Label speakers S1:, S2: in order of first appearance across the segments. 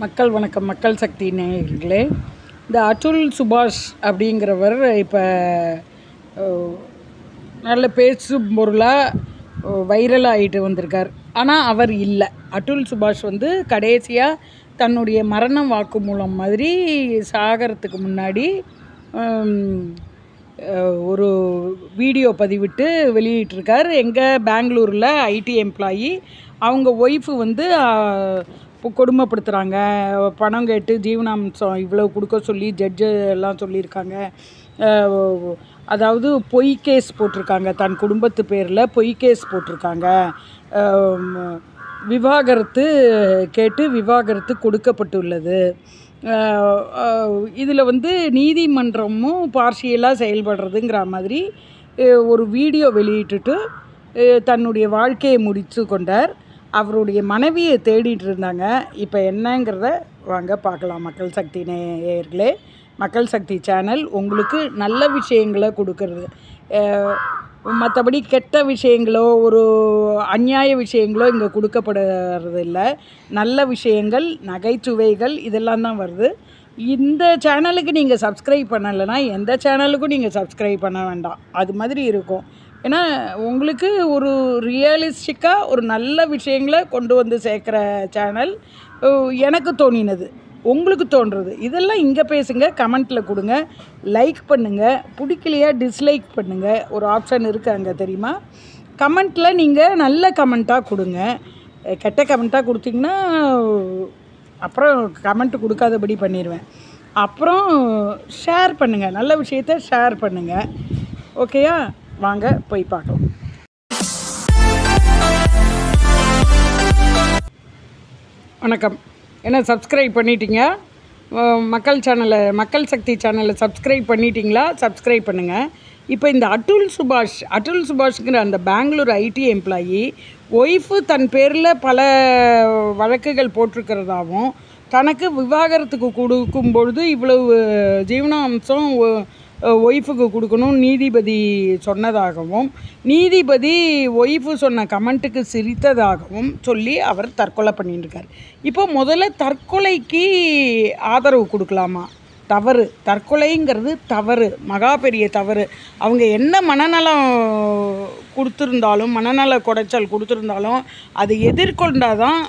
S1: மக்கள் வணக்கம் மக்கள் சக்தி நேயர்களே. இந்த அட்டுல் சுபாஷ் அப்படிங்கிறவர் இப்போ நல்ல பேசும் பொருளாக வைரல் ஆகிட்டு வந்திருக்கார். ஆனால் அவர் இல்லை. அட்டுல் சுபாஷ் வந்து கடைசியாக தன்னுடைய மரண வாக்குமூலம் மாதிரி சாகறதுக்கு முன்னாடி ஒரு வீடியோ பதிவிட்டு வெளியிட்டிருக்கார். எங்கள் பெங்களூரில் ஐடி எம்ப்ளாயி. அவங்க ஒய்ஃபு வந்து கொடுமைப்படுத்துகிறாங்க பணம் கேட்டு ஜீவனாம்சம் இவ்வளோ கொடுக்க சொல்லி ஜட்ஜு எல்லாம் சொல்லியிருக்காங்க. அதாவது பொய் கேஸ் போட்டிருக்காங்க. தன் குடும்பத்து பேரில் பொய் கேஸ் போட்டிருக்காங்க. விவாகரத்து கேட்டு விவாகரத்து கொடுக்கப்பட்டுள்ளது. இதில் வந்து நீதிமன்றமும் பார்ஷியலாக செயல்படுறதுங்கிற மாதிரி ஒரு வீடியோ வெளியிட்டுட்டு தன்னுடைய வாழ்க்கையை முடித்து கொண்டார். அவருடைய மனைவியை தேடிட்டு இருந்தாங்க. இப்போ என்னங்கிறத வாங்க பார்க்கலாம் மக்கள் சக்தி நேயர்களே. மக்கள் சக்தி சேனல் உங்களுக்கு நல்ல விஷயங்களை கொடுக்கறது. மற்றபடி கெட்ட விஷயங்களோ ஒரு அநியாய விஷயங்களோ இங்கே கொடுக்கப்படுறது இல்லை நல்ல விஷயங்கள் நகைச்சுவைகள் இதெல்லாம் தான் வருது. இந்த சேனலுக்கு நீங்கள் சப்ஸ்கிரைப் பண்ணலைன்னா எந்த சேனலுக்கும் நீங்கள் சப்ஸ்கிரைப் பண்ண வேண்டாம். அது மாதிரி இருக்கும். ஏன்னா உங்களுக்கு ஒரு ரியலிஸ்டிக்காக ஒரு நல்ல விஷயங்களை கொண்டு வந்து சேர்க்குற சேனல் எனக்கு தோணினது. உங்களுக்கு தோன்றது. இதெல்லாம் இங்கே பேசுங்க கமெண்ட்டில் கொடுங்க. லைக் பண்ணுங்கள் பிடிக்கலையா டிஸ்லைக் பண்ணுங்கள் ஒரு ஆப்ஷன் இருக்குது அங்கே தெரியுமா? கமெண்ட்டில் நீங்கள் நல்ல கமெண்ட்டாக கொடுங்க. கெட்ட கமெண்ட்டாக கொடுத்தீங்கன்னா அப்புறம் கமெண்ட் கொடுக்காதபடி பண்ணிடுவேன் அப்புறம் ஷேர் பண்ணுங்கள் நல்ல விஷயத்த ஷேர் பண்ணுங்கள் ஓகேயா வாங்க போய் பார்க்கலாம். வணக்கம். என்ன சப்ஸ்கிரைப் பண்ணிட்டீங்க? மக்கள் சேனலை மக்கள் சக்தி சேனலை சப்ஸ்கிரைப் பண்ணிட்டீங்களா? சப்ஸ்கிரைப் பண்ணுங்கள் இப்போ இந்த அட்டுல் சுபாஷ் அட்டுல் சுபாஷ்ங்கிற அந்த பெங்களூர் ஐடி எம்ப்ளாயி ஒய்ஃபு தன் பேரில் பல வழக்குகள் போட்டிருக்கிறதாவும் தனக்கு விவாகரத்துக்கு கொடுக்கும் பொழுது இவ்வளவு ஜீவனாம்சம் ஒய்ஃபுக்கு கொடுக்கணும். நீதிபதி சொன்னதாகவும் நீதிபதி ஒய்ஃபு சொன்ன கமெண்ட்டுக்கு சிரித்ததாகவும் சொல்லி அவர் தற்கொலை பண்ணிட்டுருக்கார் இப்போ முதல்ல தற்கொலைக்கு ஆதரவு கொடுக்கலாமா? தவறு. தற்கொலைங்கிறது தவறு. மகா பெரிய தவறு. அவங்க என்ன மனநலம் கொடுத்துருந்தாலும் மனநல குடைச்சல் கொடுத்துருந்தாலும் அதை எதிர்கொண்டாதான்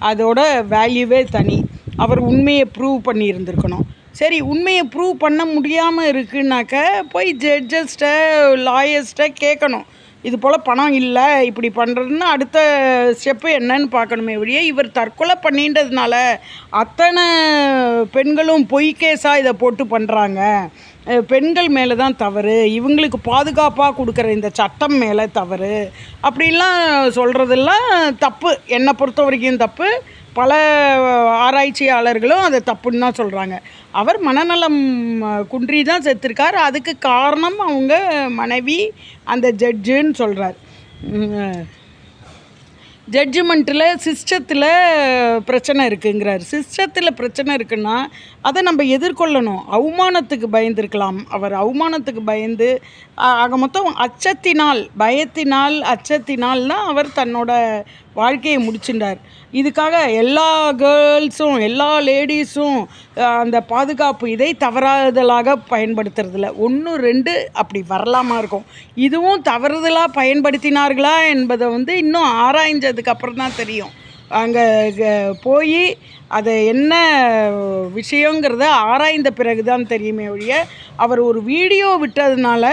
S1: அதோட வேல்யூவே தனி. அவர் உண்மையை ப்ரூவ் பண்ணியிருந்திருக்கணும். சரி உண்மையை ப்ரூவ் பண்ண முடியாமல் இருக்குனாக்க போய் ஜட்ஜஸ்ட்ட லாயர்ஸ்ட்ட கேட்கணும் இது போல் பணம் இல்லை இப்படி பண்ணுறதுன்னு அடுத்த ஸ்டெப்பு என்னன்னு பார்க்கணுமே ஒழிய இவர் தற்கொலை பண்ணின்றதுனால அத்தனை பெண்களும் பொய் கேஸாக இதை போட்டு பண்ணுறாங்க பெண்கள் மேலே தான் தவறு இவங்களுக்கு பாதுகாப்பாக கொடுக்குற இந்த சட்டம் மேலே தவறு. அப்படின்லாம் சொல்கிறதெல்லாம் தப்பு. என்னை பொறுத்த வரைக்கும் தப்பு. பல ஆராய்ச்சியாளர்களும் அதை தப்புன்னு தான் சொல்கிறாங்க அவர் மனநலம் குன்றி தான் செத்துருக்கார். அதுக்கு காரணம் அவங்க மனைவி அந்த ஜட்ஜுன்னு சொல்கிறார் ஜட்ஜ்மெண்ட்டில் சிஸ்டத்தில் பிரச்சனை இருக்குங்கிறார். சிஸ்டத்தில் பிரச்சனை இருக்குன்னா அதை நம்ம எதிர்கொள்ளணும். அவமானத்துக்கு பயந்துருக்கலாம். அவர் அவமானத்துக்கு பயந்து ஆக மொத்தம் அச்சத்தினால் பயத்தினால் அச்சத்தினால் தான் அவர் தன்னோட வாழ்க்கையை முடிச்சுட்டார். இதுக்காக எல்லா கேர்ள்ஸும் எல்லா லேடிஸும் அந்த பாதுகாப்பு இதை தவறாதலாக பயன்படுத்துறதில்ல. ஒன்று ரெண்டு அப்படி வரலாமா இருக்கும். இதுவும் தவறுதலாக பயன்படுத்தினார்களா என்பதை வந்து இன்னும் ஆராய்ஞ்சதுக்கு அப்புறம் தான் தெரியும் அங்கே போய் அது என்ன விஷயங்கிறத ஆராய்ந்த பிறகு தான் தெரியுமே ஒழிய அவர் ஒரு வீடியோ விட்டதுனால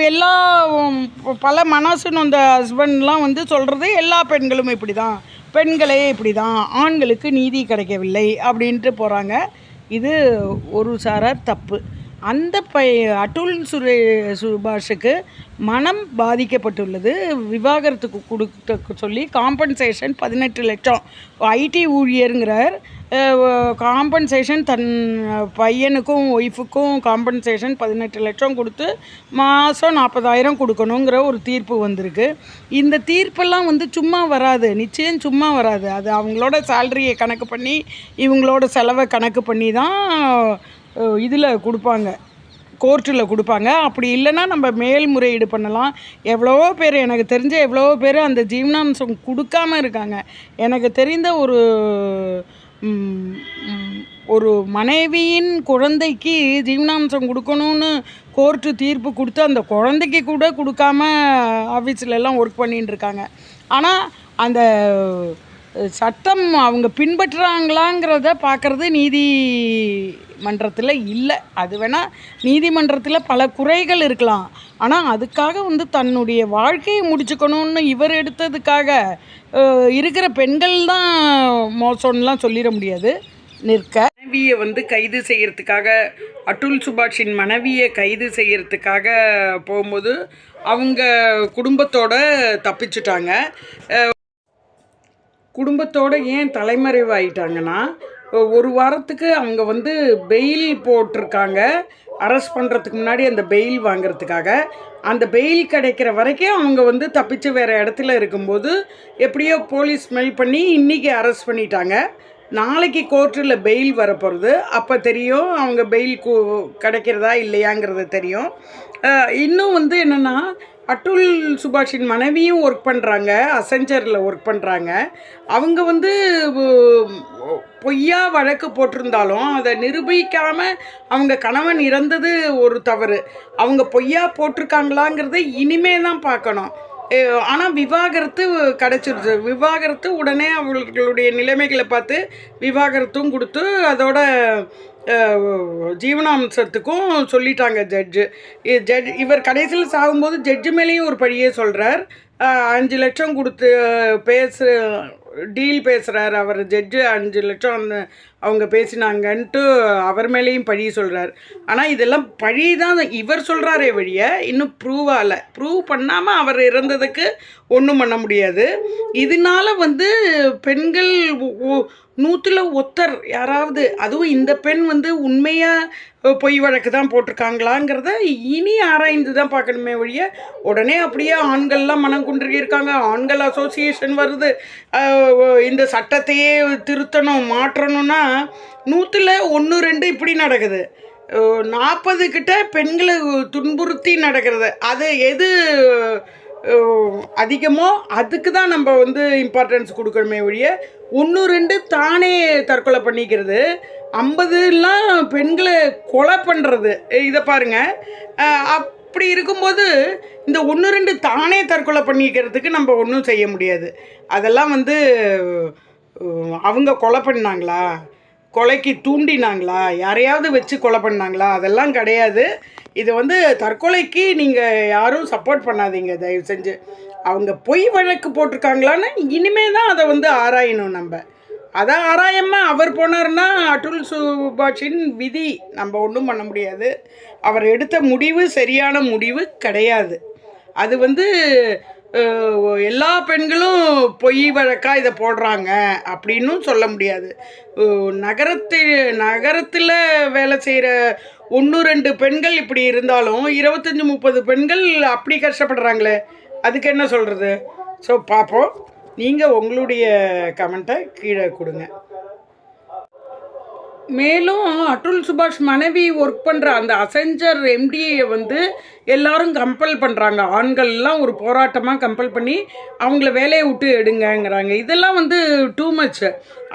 S1: எல்லா பல மனசு நொந்த ஹஸ்பண்ட்லாம் வந்து சொல்கிறது எல்லா பெண்களும் இப்படி தான் பெண்களே இப்படி தான் ஆண்களுக்கு நீதி கிடைக்கவில்லை அப்படின்ட்டு போகிறாங்க இது ஒரு சாரார் தப்பு. அந்த பை அட்டுல் சுரே சுபாஷுக்கு மனம் பாதிக்கப்பட்டுள்ளது. விவாகரத்துக்கு கொடுக்க சொல்லி காம்பன்சேஷன் பதினெட்டு லட்சம். ஐடி ஊழியருங்கிறார். காம்பன்சேஷன் தன் பையனுக்கும் ஒய்ஃபுக்கும் காம்பன்சேஷன் பதினெட்டு லட்சம் கொடுத்து மாதம் நாற்பதாயிரம் கொடுக்கணுங்கிற ஒரு தீர்ப்பு வந்திருக்கு. இந்த தீர்ப்பெல்லாம் வந்து சும்மா வராது. நிச்சயம் சும்மா வராது. அது அவங்களோட சேலரியை கணக்கு பண்ணி இவங்களோட செலவை கணக்கு பண்ணி தான் இதில் கொடுப்பாங்க. கோர்ட்டில் கொடுப்பாங்க. அப்படி இல்லைன்னா நம்ம மேல்முறையீடு பண்ணலாம். எவ்வளவோ பேர் எனக்கு தெரிஞ்ச எவ்வளவோ பேர் அந்த ஜீவனாம்சம் கொடுக்காம இருக்காங்க. எனக்கு தெரிந்த ஒரு ஒரு மனைவியின் குழந்தைக்கு ஜீவனாம்சம் கொடுக்கணும்னு கோர்ட்டு தீர்ப்பு கொடுத்து அந்த குழந்தைக்கு கூட கொடுக்காம ஆஃபீஸில் எல்லாம் ஒர்க் பண்ணிட்டு இருக்காங்க ஆனால் அந்த சட்டம் அவங்க பின்பற்றுறாங்களாங்கிறத பார்க்குறது நீதி மன்றத்தில் இல்லை. அது வேணால் நீதிமன்றத்தில் பல குறைகள் இருக்கலாம். ஆனால் அதுக்காக வந்து தன்னுடைய வாழ்க்கையை முடிச்சுக்கணும்னு இவர் எடுத்ததுக்காக இருக்கிற பெண்கள் தான் மோசம்லாம் சொல்லிட முடியாது. நிற்க. மனைவியை வந்து கைது செய்கிறதுக்காக அட்டுல் சுபாஷின் மனைவியை கைது செய்கிறதுக்காக போகும்போது அவங்க குடும்பத்தோடு தப்பிச்சுட்டாங்க. குடும்பத்தோடு ஏன் தலைமறைவாயிட்டாங்கன்னா ஒரு வாரத்துக்கு அவங்க வந்து பெயில் போட்டிருக்காங்க. அரெஸ்ட் பண்ணுறதுக்கு முன்னாடி அந்த பெயில் வாங்குறதுக்காக. அந்த பெயில் கிடைக்கிற வரைக்கும் அவங்க வந்து தப்பிச்சு வேறு இடத்துல இருக்கும்போது எப்படியோ போலீஸ் ஸ்மெல் பண்ணி இன்றைக்கி அரெஸ்ட் பண்ணிட்டாங்க. நாளைக்கு கோர்ட்டில் பெயில் வரப்போகிறது அப்போ தெரியும் அவங்க பெயில் கு கிடைக்கிறதா இல்லையாங்கிறது தெரியும். இன்னும் வந்து என்னென்னா அட்டுல் சுபாஷின் மனைவியும் ஒர்க் பண்ணுறாங்க அசெஞ்சரில் ஒர்க் பண்ணுறாங்க அவங்க வந்து பொய்யா வழக்கு போட்டிருந்தாலும் அதை நிரூபிக்காமல் அவங்க கணவன் இறந்தது ஒரு தவறு. அவங்க பொய்யா போட்டிருக்காங்களாங்கிறத இனிமே தான் பார்க்கணும். ஆனால் விவாகரத்து கிடச்சிருச்சு. விவாகரத்து உடனே அவர்களுடைய நிலைமைகளை பார்த்து விவாகரத்தும் கொடுத்து அதோட ஜீவனாம்சத்துக்கும் சொல்லிட்டாங்க ஜட்ஜு. ஜட்ஜ் இவர் கடைசியில் சாகும்போது ஜட்ஜு மேலேயும் ஒரு பழியே சொல்கிறார் அஞ்சு லட்சம் கொடுத்து பேசு டீல் பேசுகிறார் அவர் ஜட்ஜு அஞ்சு லட்சம் அவங்க பேசினாங்கன்ட்டு அவர் மேலேயும் பழி சொல்கிறார் ஆனால் இதெல்லாம் பழி தான் இவர் சொல்கிறாரே வழிய இன்னும் ப்ரூவ் ஆகலை. ப்ரூவ் பண்ணாமல் அவர் இறந்ததுக்கு ஒன்றும் பண்ண முடியாது. இதனால வந்து பெண்கள் நூற்றில் ஒத்தர் யாராவது அதுவும் இந்த பெண் வந்து உண்மையாக பொய் வழக்கு தான் போட்டிருக்காங்களாங்கிறத இனி ஆராய்ந்து தான் பார்க்கணுமே ஒழிய உடனே அப்படியே ஆண்கள்லாம் மனம் இருக்காங்க ஆண்கள் அசோசியேஷன் வருது. இந்த சட்டத்தையே திருத்தணும் மாற்றணும்னா நூற்றில் ஒன்று ரெண்டு இப்படி நடக்குது. நாற்பது கிட்ட பெண்களை துன்புறுத்தி நடக்கிறது. அது எது அதிகமோ அதுக்கு தான் நம்ம வந்து இம்பார்ட்டன்ஸ் கொடுக்கணுமே ஒழிய ஒன்று ரெண்டு தானே தற்கொலை பண்ணிக்கிறது. ஐம்பதுலாம் பெண்களை கொலை பண்ணுறது இதை பாருங்கள் அப்படி இருக்கும்போது இந்த ஒன்று ரெண்டு தானே தற்கொலை பண்ணிக்கிறதுக்கு நம்ம ஒன்றும் செய்ய முடியாது. அதெல்லாம் வந்து அவங்க கொலை பண்ணாங்களா? கொலைக்கு தூண்டினாங்களா? யாரையாவது வச்சு கொலை பண்ணாங்களா? அதெல்லாம் கிடையாது. இது வந்து தற்கொலைக்கு நீங்கள் யாரும் சப்போர்ட் பண்ணாதீங்க. தயவு செஞ்சு. அவங்க பொய் வழக்கு போட்டிருக்காங்களான்னு இனிமே தான் அதை வந்து ஆராயணும் நம்ம. அதை ஆராயமாக அவர் போனார்னா அட்டுல் சுபாஷின் விதி நம்ம ஒன்றும் பண்ண முடியாது. அவர் எடுத்த முடிவு சரியான முடிவு கிடையாது. அது வந்து எல்லா பெண்களும் பொய் வழக்கா இதை போடுறாங்க. அப்படின்னும் சொல்ல முடியாது. நகரத்து நகரத்தில் வேலை செய்கிற ஒன்று ரெண்டு பெண்கள் இப்படி இருந்தாலும் இருபத்தஞ்சி முப்பது பெண்கள் அப்படி கஷ்டப்படுறாங்களே அதுக்கு என்ன சொல்கிறது ஸோ பார்ப்போம் நீங்கள் உங்களுடைய கமெண்ட்டை கீழே கொடுங்க. மேலும் அட்டுல் சுபாஷ் மனைவி ஒர்க் பண்ணுற அந்த அசெஞ்சர் எம்டிஏ வந்து எல்லாரும் கம்பல் பண்ணுறாங்க ஆண்கள்லாம் ஒரு போராட்டமாக கம்பல் பண்ணி அவங்கள வேலையை விட்டு எடுங்கங்கிறாங்க. இதெல்லாம் வந்து டூ மச்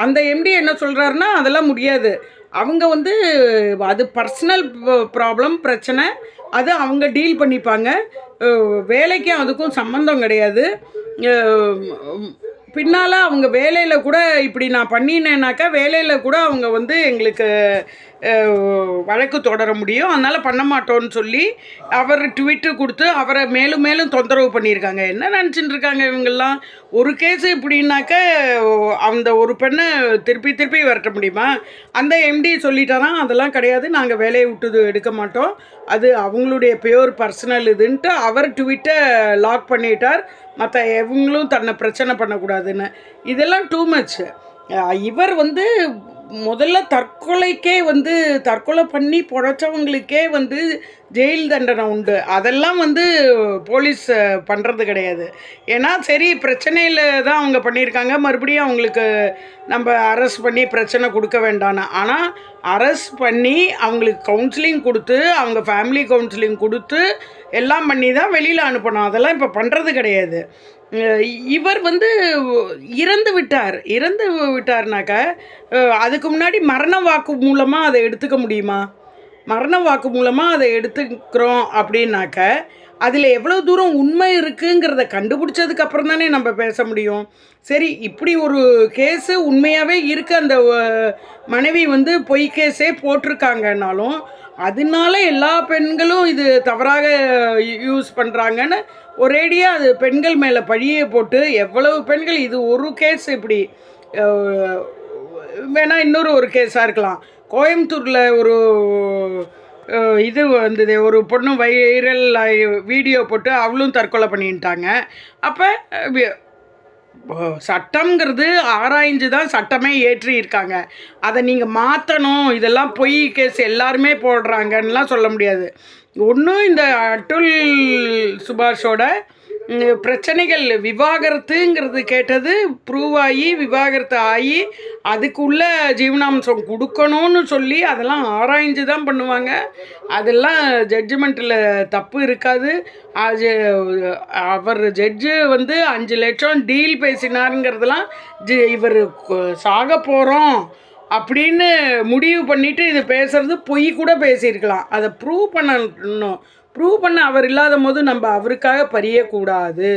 S1: அந்த எம்டி என்ன சொல்கிறாருன்னா அதெல்லாம் முடியாது. அவங்க வந்து அது பர்சனல் ப்ராப்ளம் பிரச்சனை அது அவங்க டீல் பண்ணிப்பாங்க. வேலைக்கும் அதுக்கும் சம்மந்தம் கிடையாது. பின்னால் அவங்க வேலையில் கூட இப்படி நான் பண்ணினேனாக்கா வேலையில் கூட அவங்க வந்து எங்களுக்கு வழக்கு தொடர முடியும். அதனால் பண்ண மாட்டோம்னு சொல்லி அவர் ட்விட்டு கொடுத்து அவரை மேலும் மேலும் தொந்தரவு பண்ணியிருக்காங்க. என்ன நினச்சிட்டு இருக்காங்க இவங்கெல்லாம்? ஒரு கேஸ் இப்படின்னாக்க அந்த ஒரு பெண்ணை திருப்பி திருப்பி வரட்ட முடியுமா? அந்த எம்டி சொல்லிட்டாராம் அதெல்லாம் கிடையாது. நாங்கள் வேலையை விட்டு எடுக்க மாட்டோம். அது அவங்களுடைய பியோர் பர்சனல் இதுன்ட்டு அவர் ட்விட்டை லாக் பண்ணிட்டார். மற்ற இவங்களும் தன்னை பிரச்சனை பண்ணக்கூடாதுன்னு. இதெல்லாம் டூ மச் இவர் வந்து முதல்ல தற்கொலைக்கே வந்து தற்கொலை பண்ணி பொழைச்சவங்களுக்கே வந்து ஜெயில் தண்டனை உண்டு. அதெல்லாம் வந்து போலீஸ் பண்ணுறது கிடையாது. ஏன்னா சரி பிரச்சனையில் தான் அவங்க பண்ணியிருக்காங்க. மறுபடியும் அவங்களுக்கு நம்ம அரெஸ்ட் பண்ணி பிரச்சனை கொடுக்க வேண்டான்னு. ஆனால் அரெஸ்ட் பண்ணி அவங்களுக்கு கவுன்சிலிங் கொடுத்து அவங்க ஃபேமிலி கவுன்சிலிங் கொடுத்து எல்லாம் பண்ணி தான் வெளியில் அனுப்பணும். அதெல்லாம் இப்போ பண்ணுறது கிடையாது. இவர் வந்து இறந்து விட்டார். இறந்து விட்டார்னாக்கா அதுக்கு முன்னாடி மரண வாக்கு மூலமாக அதை எடுத்துக்க முடியுமா? மரண வாக்கு மூலமாக அதை எடுத்துக்கிறோம் அப்படின்னாக்க அதில் எவ்வளோ தூரம் உண்மை இருக்குங்கிறத கண்டுபிடிச்சதுக்கு அப்புறம் தானே நம்ம பேச முடியும். சரி இப்படி ஒரு கேஸு உண்மையாகவே இருக்குது அந்த மனைவி வந்து பொய் கேஸே போட்டிருக்காங்கன்னாலும் அதனால எல்லா பெண்களும் இது தவறாக யூஸ் பண்ணுறாங்கன்னு ஒரேடியாக அது பெண்கள் மேலே பழியை போட்டு எவ்வளவு பெண்கள் இது ஒரு கேஸ் இப்படி வேணால் இன்னொரு ஒரு கேஸாக இருக்கலாம். கோயம்புத்தூரில் ஒரு இது வந்தது ஒரு பொண்ணு வைரல் வீடியோ போட்டு அவளும் தற்கொலை பண்ணிட்டாங்க. அப்போ சட்டம்ங்கிறது ஆராய்ஞ்சு தான் சட்டமே ஏற்றி இருக்காங்க. அதை நீங்கள் மாற்றணும் இதெல்லாம் பொய் கேஸ் எல்லாருமே போடுறாங்கன்னுலாம் சொல்ல முடியாது. ஒன்றும் இந்த அட்டுல் சுபாஷோட பிரச்சனைகள் விவாகரத்துங்கிறது கேட்டது ப்ரூவ் ஆகி விவாகரத்து ஆகி அதுக்குள்ள ஜீவனாம்சம் கொடுக்கணும்னு சொல்லி அதெல்லாம் ஆராய்ஞ்சு தான் பண்ணுவாங்க. அதெல்லாம் ஜட்ஜ்மெண்ட்டில் தப்பு இருக்காது. அது அவர் ஜட்ஜு வந்து அஞ்சு லட்சம் டீல் பேசினாருங்கிறதெல்லாம் ஜி இவர் சாக போகிறோம் அப்படின்னு முடிவு பண்ணிவிட்டு இது பேசுகிறது பொய் கூட பேசியிருக்கலாம். அதை ப்ரூவ் பண்ணணும். ப்ரூவ் பண்ண அவர் இல்லாத போது நம்ம அவருக்காக பறியக்கூடாது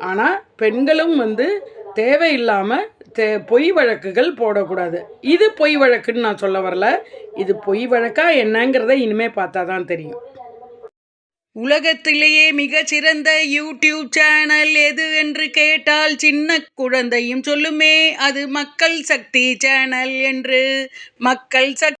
S1: ஆனால் பெண்களும் வந்து தேவையில்லாமல் தே பொய் வழக்குகள் போடக்கூடாது. இது பொய் வழக்குன்னு நான் சொல்ல வரல. இது பொய் வழக்கா என்னங்கிறத இனிமே பார்த்தா தான் தெரியும். உலகத்திலேயே மிகச்சிறந்த யூடியூப் சேனல் எது என்று கேட்டால் சின்ன குழந்தையும் சொல்லுமே அது மக்கள் சக்தி சேனல் என்று. மக்கள் சக்தி